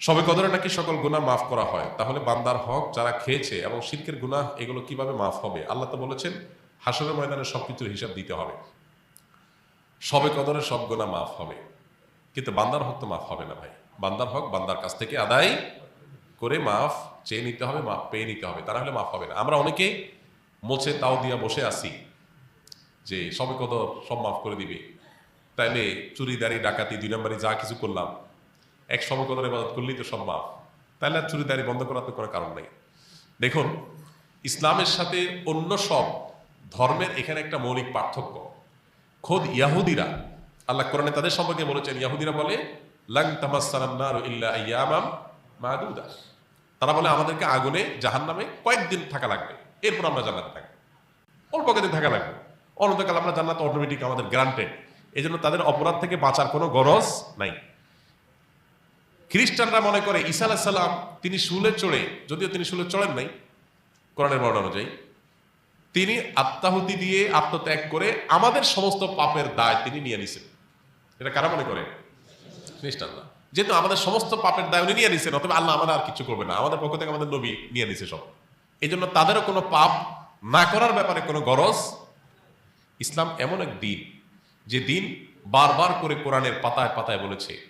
সবে কদরে নাকি সকল গুনাহ মাফ করা হয়? তাহলে বান্দার হক যারা খেয়েছে এবং শিল্পের গুনাহ, এগুলো কীভাবে মাফ হবে? আল্লাহ তো বলেছেন, হাসরের ময়দানে সবকিছুর হিসাব দিতে হবে। সবে কদরে সব গুনাহ মাফ হবে। কিন্তু বান্দার হক তো মাফ হবে না ভাই। বান্দার হক বান্দার কাছ থেকে আদায় করে মাফ চেয়ে নিতে হবে, মাফ পেয়ে নিতে হবে। তারা হলে মাফ হবে না। আমরা অনেকে মোছে তাও দিয়া বসে আছি যে সবে কদর সব মাফ করে দিবে। তাইলে চুরি, দাড়ি, ডাকাতি, দুই নম্বরে যা কিছু করলাম এক সবে কদর ইবাদত করলেই তো সব তাহলে আর চুরি দাড়ি বন্ধ করার তো কোনো কারণ নেই। দেখুন, ইসলামের সাথে অন্য সব ধর্মের এখানে একটা মৌলিক পার্থক্য। খোদ ইয়াহুদিরা, আল্লাহ কোরআনে তাদের সম্পর্কে বলেছেন, ইয়াহুদিরা বলে, লাং তামাসান্নার ইল্লা আইয়ামাম মাদুদা। তারা বলে, আমাদেরকে আগুনে জাহান্নামে কয়েকদিন থাকা লাগবে। এরপর আমরা জান্নাতে থাকব। অল্প কদিন থাকা লাগবে। অনন্তকাল আমরা জান্নাত অটোমেটিক আমাদের গ্রান্টেড এই জন্য তাদের অপরাধ থেকে বাঁচার কোনো গরজ নাই। খ্রিস্টানরা মনে করে ঈসা আলাহিসাল্লাম তিনি শুলে চড়ে, যদিও তিনি শুলে চড়েন নাই, কোরআনের বর্ণ অনুযায়ী, তিনি আত্মাহুতি দিয়ে আত্মত্যাগ করে আমাদের সমস্ত পাপের দায় তিনি নিয়ে নিছেন। এটা কারা মনে করে? খ্রিস্টানরা। যেহেতু আমাদের সমস্ত পাপের দায় উনি নিয়ে নিছেন অথবা আল্লাহ আমাদের আর কিছু করবে না। আমাদের পক্ষ থেকে আমাদের নবী নিয়ে নিছে সব। এই জন্য তাদেরও কোনো পাপ না করার ব্যাপারে কোনো গরজ? ইসলাম এমন এক দিন, যে দিন বারবার করে কোরআনের পাতায় পাতায় বলেছে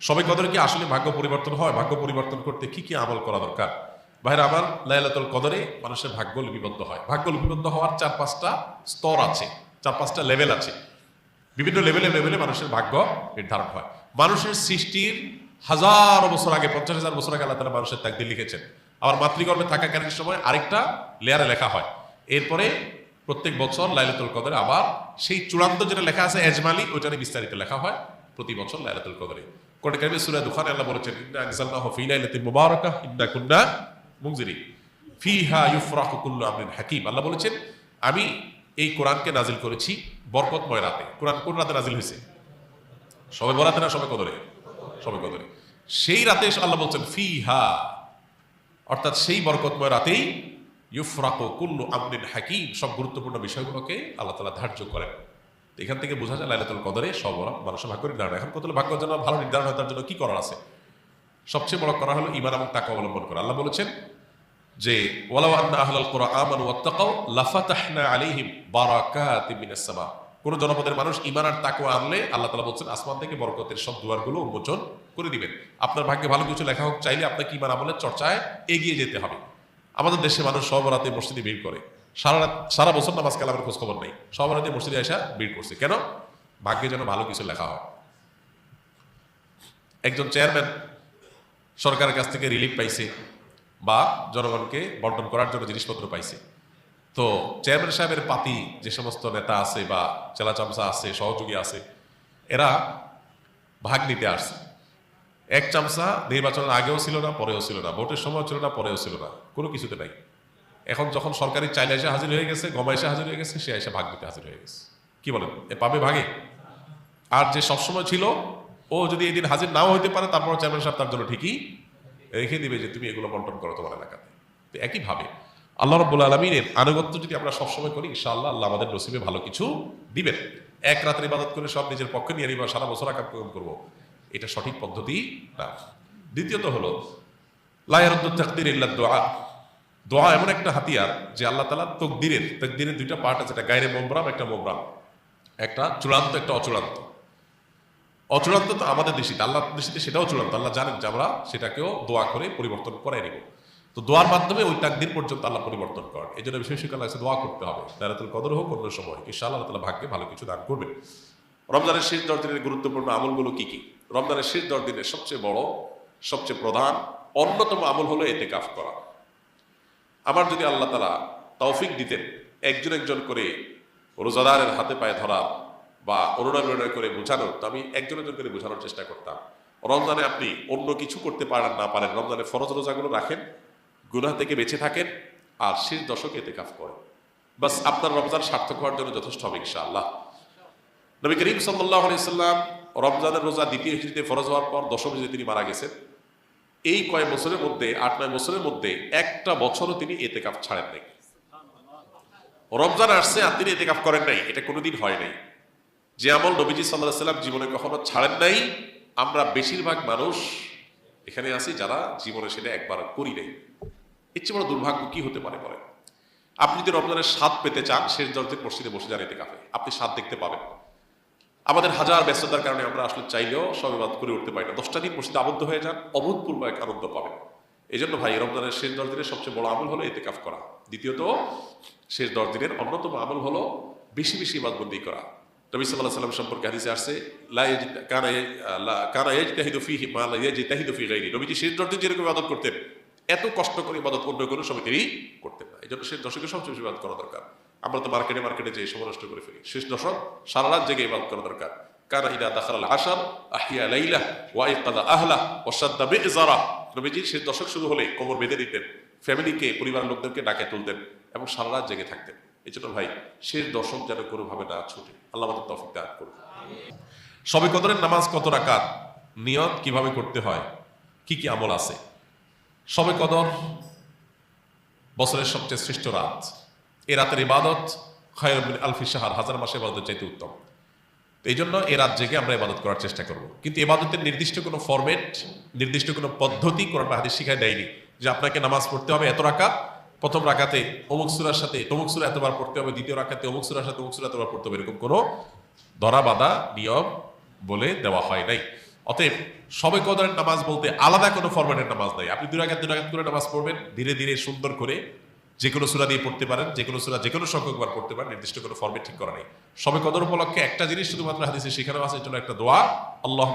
সবাই কদরে কি আসলে ভাগ্য পরিবর্তন হয়? ভাগ্য পরিবর্তন করতে কি কি আমল করা দরকার? ভাইরা, আমার লাইলাতুল কদরে মানুষের ভাগ্য লিপিবদ্ধ হয়। ভাগ্য লিপিবদ্ধ হওয়ার চার পাঁচটা স্তর আছে, চার পাঁচটা লেভেল আছে। বিভিন্ন লেভেলে লেভেলে মানুষের ভাগ্য নির্ধারণ হয়। মানুষের সৃষ্টির হাজার বছর আগে, পঞ্চাশ হাজার বছর আগে আল্লাহ তালা মানুষের তাকদির লিখেছেন। আবার মাতৃগর্ভে থাকাকালীন সময় আরেকটা লেয়ারে লেখা হয়। এরপরে প্রত্যেক বছর লাইলাতুল কদরে আবার সেই চূড়ান্ত যেটা লেখা আছে, এজমালি ওইটারে বিস্তারিত লেখা হয় প্রতি বছর লাইলাতুল কদরে। কোরআন কারিমে সূরা দুখানে আল্লাহ বলেছেন ইন্না আনজালনাহু ফি লাইলাতিন মুবারাকাহ ইন্না কুন্না মুনজিরিন ফিহা ইউফরাকু কুল্লু আমরিন হাকিম আল্লাহ বলেছেন আমি এই কোরআনকে নাজিল করেছি বরকতময় রাতে। কোরআন কোন রাতে নাজিল হয়েছে? সবে বরাতে না সবে কদরে? সবে কদরে। সেই রাতে আল্লাহ বলছেন, ফিহা। অর্থাৎ সেই বরকতময় রাতেই ইউফরাকু কুল্লু আমরিন হাকিম, সব গুরুত্বপূর্ণ বিষয়গুলোকে আল্লাহ তালা ধার্য করেন। এখান থেকে বোঝা যায় লাইলাতুল কদরে সব মানুষের ভাগ্য নির্ধারণ। এখন কত ভাগ্য যেন ভালো নির্ধারণ হয় তার জন্য কি করার আছে? সবচেয়ে বড় করা হলো ইমান এবং তাকে অবলম্বন করা। আল্লাহ বলেছেন যে, ওয়ালাউ আন্না আহলাল কোরআন আমানু ওয়াত্তাকাউ, লাফাতাহনা আলাইহিম সামা। কোন জনপদের মানুষ ইমান আর তাকওয়া আনলে আল্লাহ তালা বলছেন, আসমান থেকে বরকতের সব দুয়ারগুলো উন্মোচন করে দিবেন। আপনার ভাগ্যে ভালো কিছু লেখা হোক, চাইলে আপনাকে ইমান আমলের চর্চায় এগিয়ে যেতে হবে। আমাদের দেশে মানুষ সব রাতে মসজিদে ভিড় করে। সারা সারা বছর নামাজ কালামের খোঁজ খবর নেই। সব রাতে মসজিদে আসা ভিড় করছে। কেন? ভাগ্যে যেন ভালো কিছু লেখা হয়। একজন চেয়ারম্যান সরকারের কাছ থেকে রিলিফ পাইছে বা জনগণকে বন্টন করার জন্য জিনিসপত্র পাইছে। তো চেয়ারম্যান সাহেবের পাতি যে সমস্ত নেতা আছে বা চেলা চামচা আছে, সহযোগী আছে, এরা ভাগ নিতে আসছে। এক চামচা নির্বাচনের আগেও ছিল না, পরেও ছিল না। ভোটের সময় ছিল না, পরেও ছিল না। কোনো কিছুতে নাই। এখন যখন সরকারি চাইলে এসে হাজির হয়ে গেছে, গমা এসে হাজির হয়ে গেছে, সে এসে ভাগ দিতে হাজির হয়ে গেছে। কি বলেন? এ পাবে ভাগে? আর যে সবসময় ছিল, ও যদি এই দিন হাজির নাও হইতে পারে তারপর চেয়ারম্যান সাহেব তার জন্য ঠিকই রেখে দিবে যে তুমি এগুলো বন্টন করো তোমার এলাকাতে। তো একইভাবে আল্লাহ রব্বুল আলমিনের আনুগত্য যদি আমরা সবসময় করি, ইনশাআল্লাহ আল্লাহ আল্লাহ আমাদের নসিবে ভালো কিছু দিবেন। এক রাতের ইবাদত করে সব নিজের পক্ষে নিয়ে নিবা, সারা বছর আকাম করব। এটা সঠিক পদ্ধতি না। দ্বিতীয়ত হলো লায়ারুদ্দ তাকদির ইল্লা দোয়া। দোয়া এমন একটা হাতিয়ার যে আল্লাহ তালা তকদিরের তকদিরের দুইটা পার্ট আছে, একটা গায়ের মোমরাম একটা মোমরাম একটা চূড়ান্ত, একটা অচূড়ান্ত। অচূড়ান্ত তো আমাদের দেশিতে আল্লাহ দেশিতে সেটাও চূড়ান্ত। আল্লাহ জানেন যে আমরা সেটাকেও দোয়া করে পরিবর্তন করাই নিব। তো দোয়ার মাধ্যমে ওই তাকদিন পর্যন্ত আল্লাহ পরিবর্তন করেন। এই জন্য বিশেষ আছে দোয়া করতে হবে। দারাতুল কদর হোক অন্য সময় ইনশাআল্লাহ আল্লাহ তালা ভাগ্যে ভালো কিছু দান করবেন। রমজানের শেষ দশ দিনের গুরুত্বপূর্ণ আমলগুলো কি কি? রমজানের শেষ দশ দিনের সবচেয়ে বড়, সবচেয়ে প্রধান, অন্যতম আমল হলো এতে কাফ করা। আমার যদি আল্লাহ তালা তৌফিক দিতেন, একজন একজন করে রোজাদারের হাতে পায়ে ধরা বা অনুনয় করে বোঝানোর তো আমি একজন একজন করে বোঝানোর চেষ্টা করতাম। রমজানে আপনি অন্য কিছু করতে পারেন না পারেন, রমজানে ফরজ রোজাগুলো রাখেন, গুনাহ থেকে বেঁচে থাকেন আর শেষ দশকে এতে কাফ করেন। বাস আপনার রমজান সার্থক হওয়ার জন্য যথেষ্ট হবে ইনশাআল্লাহ। নবী করিম সাল্লাহ সাল্লাম রমজানের রোজা দ্বিতীয় হিজড়িতে ফরজ হওয়ার পর দশম হিজড়িতে তিনি মারা গেছেন। এই কয়েক বছরের মধ্যে, আট, নয় বছরের মধ্যে একটা বছরও তিনি এতে কাপ ছাড়েন নাই। রমজান আসছে আর তিনি এতে কাপ করেন নাই, এটা কোনোদিন হয় নাই। যে আমল নবীজি সাল্লাহ সাল্লাম জীবনে কখনো ছাড়েন নাই। আমরা বেশিরভাগ মানুষ এখানে আছি যারা জীবনে সেটা একবার করি নাই। চেয়ে বড় দুর্ভাগ্য কি হতে পারে বলেন? আপনি যদি রমজানের স্বাদ পেতে চান, শেষ দরজের মসজিদে বসে যান এতে কাপে আপনি স্বাদ দেখতে পাবেন। আমাদের হাজার ব্যস্ততার কারণে আমরা আসলে চাইলেও সবে বাদ করে উঠতে পারি না। দশটা দিন মসজিদে আবদ্ধ হয়ে যান, অভূতপূর্ব এক আনন্দ পাবেন। এই জন্য ভাই, রমজানের শেষ দশ দিনের সবচেয়ে বড় আমল হলো এতে কাফ করা। দ্বিতীয়ত, শেষ দশ দিনের অন্যতম আমল হলো বেশি বেশি বাদবন্দি করা। নবী সাল্লাহ সাল্লাম সম্পর্কে হাদিসে আসছে কানা ইয়াজ- ইয়াজতাহিদু ফী নবীজি শেষ দশ দিন যেরকম ইবাদত করতেন, এত কষ্ট করে ইবাদত অন্য কোনো সময় তিনি করতেন না। এই জন্য শেষ দশকে সবচেয়ে বেশি ইবাদত করা দরকার। আমরা তো মার্কেটে মার্কেটে যে সময় নষ্ট করে ফেলি। শেষ দশক সারা রাত জেগে ইবাদত করা দরকার। কারা ইদা দাখাল আহিয়া লাইলা আহলা নবীজি শেষ দশক শুরু হলে কোমর বেঁধে দিতেন, ফ্যামিলিকে পরিবারের লোকদেরকে ডাকে তুলতেন এবং সারা রাত জেগে থাকতেন। এই জন্য ভাই, শেষ দশক যেন কোনোভাবে না ছুটে। আল্লাহ আমাদের তফিক দান করুন। সবে কদরের নামাজ কত রাকাত? নিয়ত কীভাবে করতে হয়? কি কি আমল আছে? সবে কদর বছরের সবচেয়ে শ্রেষ্ঠ রাত। এ রাতের ইবাদত খয়রুল মিন আলফি শাহার, হাজার মাসে ইবাদত চাইতে উত্তম। এই জন্য এ রাত জেগে আমরা ইবাদত করার চেষ্টা করব। কিন্তু ইবাদতের নির্দিষ্ট কোনো ফরম্যাট, নির্দিষ্ট কোনো পদ্ধতি কোরআন হাদিস শিখায় দেয়নি যে আপনাকে নামাজ পড়তে হবে এত রাকাত, প্রথম রাকাতে অমুক সুরার সাথে, তমুক সুরা এতবার পড়তে হবে, দ্বিতীয় রাকাতে অমুক সুরার সাথে অমুক সুরা এতবার পড়তে হবে, এরকম কোনো ধরা বাঁধা নিয়ম বলে দেওয়া হয় নাই। অতএব সবে কদরের নামাজ বলতে আলাদা কোনো ফরম্যাটের নামাজ নাই। আপনি দুই রাকাত দুই রাকাত করে নামাজ পড়বেন, ধীরে ধীরে সুন্দর করে যে কোনো সুরা দিয়ে পড়তে পারেন যে কোনো সুরা যে কোনো সংখ্যকবার পড়তে পারেন, নির্দিষ্ট কোনো ফর্মে ঠিক করা নেই। সবে কদর উপলক্ষে একটা জিনিস শুধুমাত্র হাদিসে শেখানো আছে জন্য একটা দোয়া আল্লাহ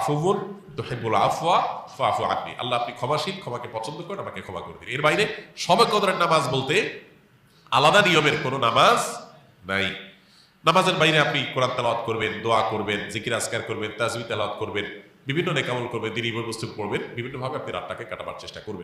আফুবুল তোহেবুল আফওয়া ফাফু আপনি আল্লাহ আপনি ক্ষমাশীল, ক্ষমাকে পছন্দ করেন, আমাকে ক্ষমা করে দিন। এর বাইরে সবে কদরের নামাজ বলতে আলাদা নিয়মের কোনো নামাজ নাই। নামাজের বাইরে আপনি কোরআন তেলাওয়াত করবেন, দোয়া করবেন, জিকির আজকার করবেন, তাজবি তেলাওয়াত করবেন, বিভিন্ন নেকামল করবেন দিনী বস্তু পড়বেন, বিভিন্নভাবে আপনি রাতটাকে কাটাবার চেষ্টা করবেন।